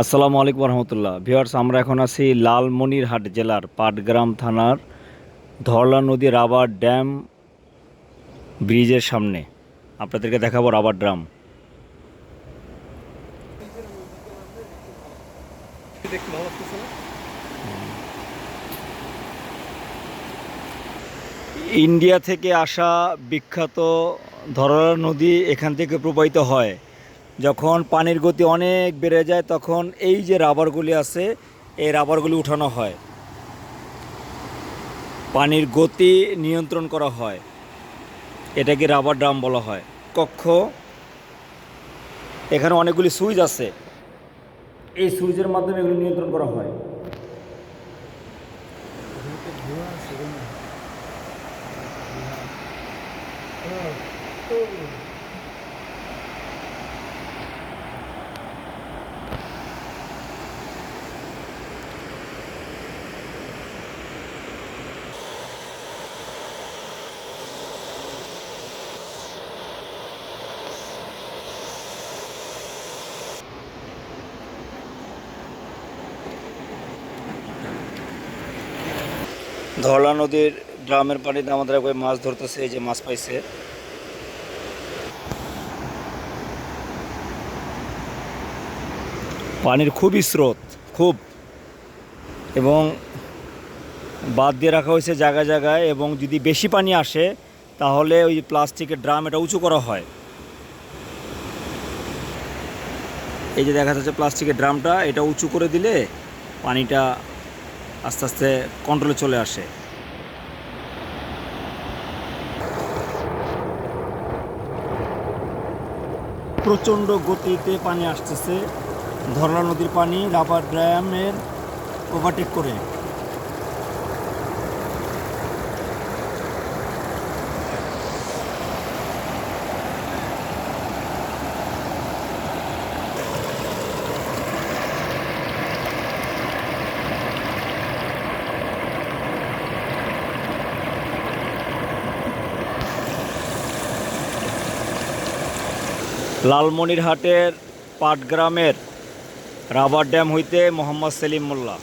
আসসালামু আলাইকুম রহমতুল্লাহ ভিওয়ার্স আমরা এখন আছি লালমনিরহাট জেলার পাটগ্রাম থানার ধরলা নদী রাবার ড্যাম ব্রিজের সামনে। আপনাদেরকে দেখাবো রাবার ড্রাম। ইন্ডিয়া থেকে আসা বিখ্যাত ধরলা নদী এখান থেকে প্রবাহিত হয়। যখন পানির গতি অনেক বেড়ে যায়, তখন এই যে রাবারগুলি আছে, এই রাবারগুলি উঠানো হয়। পানির গতি নিয়ন্ত্রণ করা হয়। এটাকে রাবার ড্রাম বলা হয়। কক্ষ, এখানে অনেকগুলি সুইচ আছে। এই সুইচের মাধ্যমে এগুলি নিয়ন্ত্রণ করা হয়। ধরলা নদীর ড্রামের পানিতে আমাদের একবার মাছ ধরতেছে, এই যে মাছ পাইছে। পানির খুবই স্রোত, খুব। এবং বাদ দিয়ে রাখা হয়েছে জায়গায় জায়গায়, এবং যদি বেশি পানি আসে, তাহলে ওই প্লাস্টিকের ড্রাম এটা উঁচু করা হয়। এই যে দেখা যাচ্ছে প্লাস্টিকের ড্রামটা, এটা উঁচু করে দিলে পানিটা আস্তে আস্তে কন্ট্রোলে চলে আসে। প্রচণ্ড গতিতে পানি আসতেছে। ধরলা নদীর পানি, রাবার ড্যামের ওভারটেক করে। লালমনিরহাটের পাটগ্রামের রাবার ড্যাম হইতে মোহাম্মদ সেলিম মোল্লা।